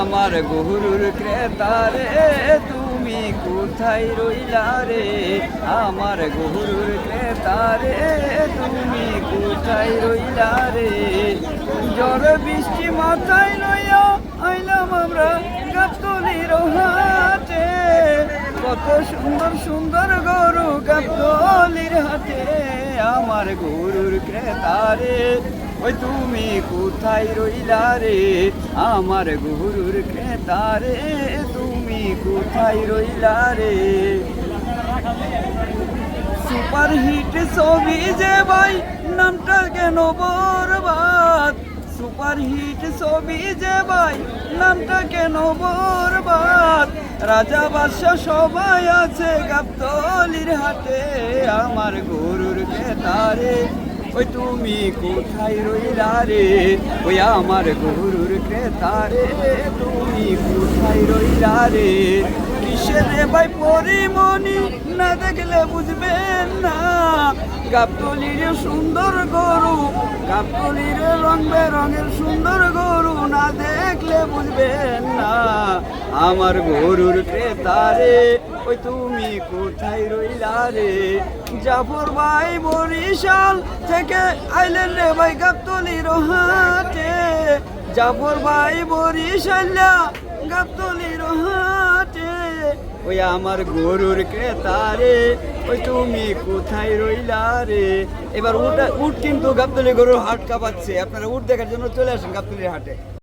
আমার গরুর ক্রেতারে, তুমি কোথায় রইলা রে? আমার গরুর ক্রেতারে, তুমি কোথায় রইলা রে? জ্বর বৃষ্টি মাথায় লইয়া আইলাম আমরা গাতলির হাটে কত সুন্দর সুন্দর গরু গাতলির হাটে আমার গরুর ক্রেতারে ওই তুমি কোথায় রইলা রে? আমার গরুর ক্রেতারে তুমি কোথায় রইলা রে? সুপার হিট ছবি যে ভাই, নামটা কেন বরবাদ? সুপার হিট ছবি যে ভাই, নামটা কেন বরবাদ? রাজা বাদশা সবাই আছে গাবতলির হাটে আমার গরুর কেতারে ওই তুমি কোথায় রইলা রে? ওই আমার গরুর ক্রেতারে তুমি কোথায় রইলা রে? কিসের রে ভাই পরিমণি? না দেখলে বুঝবেন না। গাবতলির সুন্দর গরু, গাবতলির রং বেরঙের সুন্দর গরু, না দেখলে বুঝবেন না। আমার গরুর ক্রেতারে, ওই তুমি কোথায় রইলা রে? জাফর ভাই বরিশাল থেকে আইলেন রে ভাই গাবতলির হাটে জাফর ভাই বরিশাল্লা গাবতলির হাটে ওই আমার গরুর ক্রেতারে, ওই তুমি কোথায় রইলা রে? এবার উট উট কিন্তু গাবতলি গরুর হাট কাঁপাচ্ছে। আপনারা উট দেখার জন্য চলে আসেন গাবতলির হাটে।